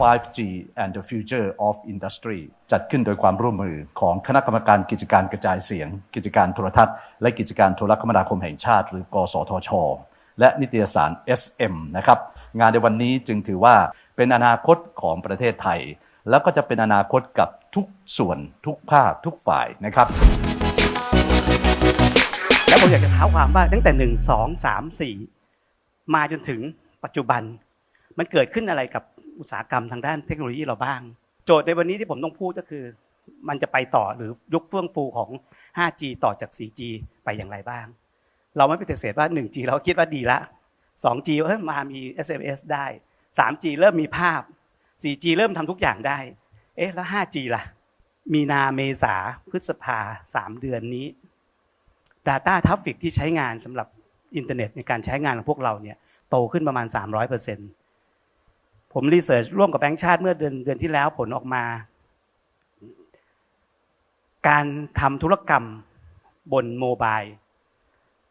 5G and the Future of Industry จัดขึ้นโดยความร่วมมือของคณะกรรมการกิจการกระจายเสียง กิจการโทรทัศน์ และกิจการโทรคมนาคมแห่งชาติ หรือ กสทช และนิตยสาร SM นะครับ งานในวันนี้จึงถือว่าเป็นอนาคตของประเทศไทย แล้วก็จะเป็นอนาคตกับทุกส่วนทุกภาคทุกฝ่ายนะครับ แล้วผมอยากจะเท้าความว่าตั้งแต่หนึ่งสองสามสี่มาจนถึงปัจจุบัน มันเกิดขึ้นอะไรกับอุตสาหกรรมทางด้านเทคโนโลยีเราบ้าง โจทย์ในวันนี้ที่ผมต้องพูดก็คือ มันจะไปต่อหรือยุคเฟื่องฟูของ 5G ต่อจาก 4G ไปอย่างไรบ้าง เราไม่ปฏิเสธว่า 1G เราคิดว่าดีละ 2G เฮ้ยมามี SMS ได้ 3G เริ่มมีภาพ 4G เริ่มทำทุกอย่างได้ เอ๊ะแล้ว 5G ล่ะ มีนาเมษาพฤษภาสามเดือนนี้ Data Traffic ที่ใช้งานสำหรับอินเทอร์เน็ตในการใช้งานของพวกเราเนี่ยโตขึ้นประมาณ 300% ผมรีเสิร์ชร่วมกับแบงค์ชาติเมื่อเดือนเดือนที่แล้วผลออกมา การทำธุรกรรมบนโมบาย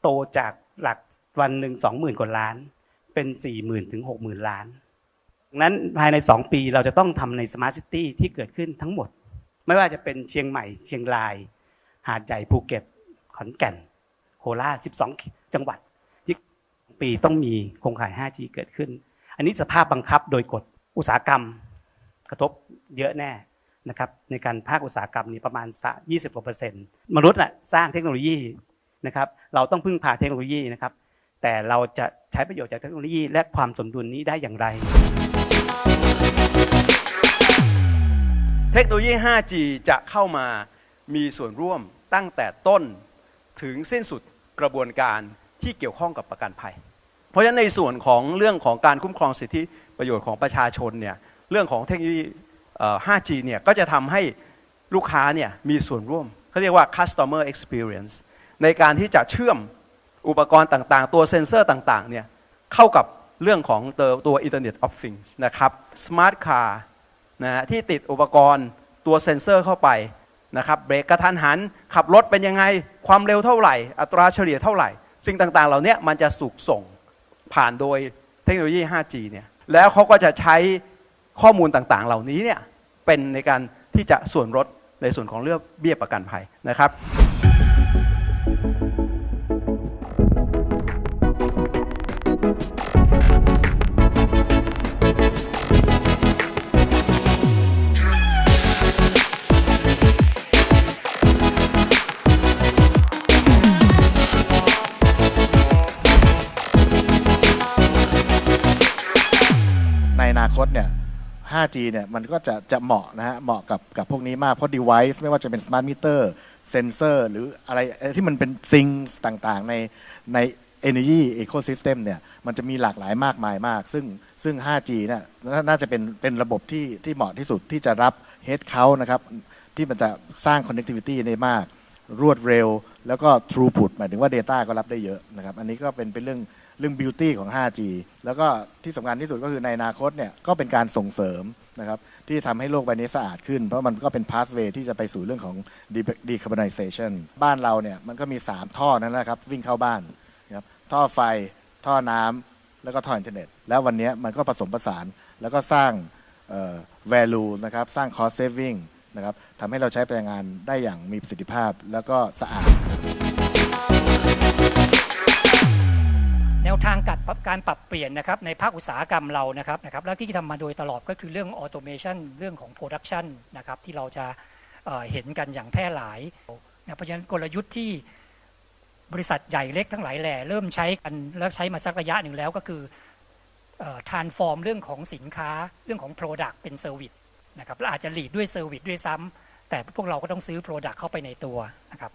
โตจากหลักวันหนึ่งสองหมื่นกว่าล้าน เป็นสี่หมื่นถึงหกหมื่นล้านดังนั้นภายในสองปีเราจะต้องทำในสมาร์ทซิตี้ที่เกิดขึ้นทั้งหมด ไม่ว่าจะเป็นเชียงใหม่ เชียงราย หาดใหญ่ภูเก็ต ขอนแก่น โคราช12จังหวัดที่ปีต้องมีโครงข่าย 5G เกิดขึ้น อันนี้สภาพบังคับโดยกฎอุตสาหกรรม กระทบเยอะแน่นะครับในการภาคอุตสาหกรรมนี่ประมาณ 20กว่าเปอร์เซ็นต์มนุษย์น่ะสร้างเทคโนโลยีนะครับเราต้องพึ่งพาเทคโนโลยีนะครับ แต่เราจะใช้ประโยชน์จากเทคโนโลยี และความสมดุลนี้ได้อย่างไร เทคโนโลยี 5G จะเข้ามามีส่วนร่วมตั้งแต่ต้นถึงสิ้นสุดกระบวนการที่เกี่ยวข้องกับประกันภัย เพราะฉะนั้นในส่วนของเรื่องของการคุ้มครองสิทธิประโยชน์ของประชาชนเนี่ยเรื่องของเทคโนโลยี 5G เนี่ยก็จะทำให้ลูกค้าเนี่ยมีส่วนร่วมเขาเรียกว่า customer experience ในการที่จะเชื่อมอุปกรณ์ต่างๆ ตัวเซ็นเซอร์ต่างๆเนี่ยเข้ากับเรื่องของตัวตัว Internet of Things นะครับ Smart Car นะฮะที่ติดอุปกรณ์ตัวเซ็นเซอร์เข้าไปนะครับเบรกกระทันหัน ขับรถเป็นยังไง ความเร็วเท่าไหร่ อัตราเฉลี่ยเท่าไหร่ สิ่งต่างๆ เหล่านี้มันจะสูกส่ง ผ่านโดยเทคโนโลยี 5G เนี่ยแล้วเขาก็จะใช้ข้อมูลต่างๆ เหล่านี้เนี่ยเป็นในการที่จะส่วนลดในส่วนของเรื่องเบี้ยประกันภัยนะครับ อนาคตเนี่ย 5G เนี่ยมันก็จะจะเหมาะนะฮะเหมาะกับกับพวกนี้มากเพราะ device ไม่ว่าจะเป็น smart meter sensor หรืออะไรอะไรที่มันเป็น things ต่างๆ ในใน energy ecosystem เนี่ยมันจะมีหลากหลายมากมายมาก ซึ่งซึ่ง 5G เนี่ยน่าน่าจะเป็นเป็นระบบที่ที่เหมาะที่สุดที่จะรับ head count นะครับ ที่มันจะสร้าง connectivity ได้มาก รวดเร็ว แล้วก็ throughput หมายถึงว่า Data ก็รับได้เยอะนะครับ อันนี้ก็เป็นเป็นเรื่อง เรื่อง beauty ของ 5G แล้วก็ที่สำคัญที่สุดก็คือในอนาคตเนี่ยก็เป็นการส่งเสริมนะครับที่ทำให้โลกใบนี้สะอาดขึ้น เพราะมันก็เป็น pathway ที่จะไปสู่เรื่องของ decarbonization บ้านเราเนี่ยมันก็มี 3 ท่อนั้นนะครับ วิ่งเข้าบ้านนะครับท่อไฟ ท่อน้ำแล้วก็ท่ออินเทอร์เน็ต แล้ววันนี้มันก็ผสมผสานแล้วก็สร้าง value นะครับสร้าง cost saving นะครับทำให้เราใช้พลังงานได้อย่างมีประสิทธิภาพแล้วก็สะอาด ทางการปรับการปรับเปลี่ยนนะครับในภาคอุตสาหกรรมเรานะครับนะครับและที่ทำมาโดยตลอดก็คือเรื่องออโตเมชันเรื่องของโปรดักชันนะครับที่เราจะเห็นกันอย่างแพร่หลายนะเพราะฉะนั้นกลยุทธ์ที่บริษัทใหญ่เล็กทั้งหลายแหล่เริ่มใช้กันแล้วใช้มาสักระยะหนึ่งแล้วก็คือทานฟอร์มเรื่องของสินค้าเรื่องของ Product เป็นเซอร์วิสนะครับและอาจจะหลีดด้วยเซอร์วิสด้วยซ้ำแต่พวกเราก็ต้องซื้อ Product เข้าไปในตัวนะครับ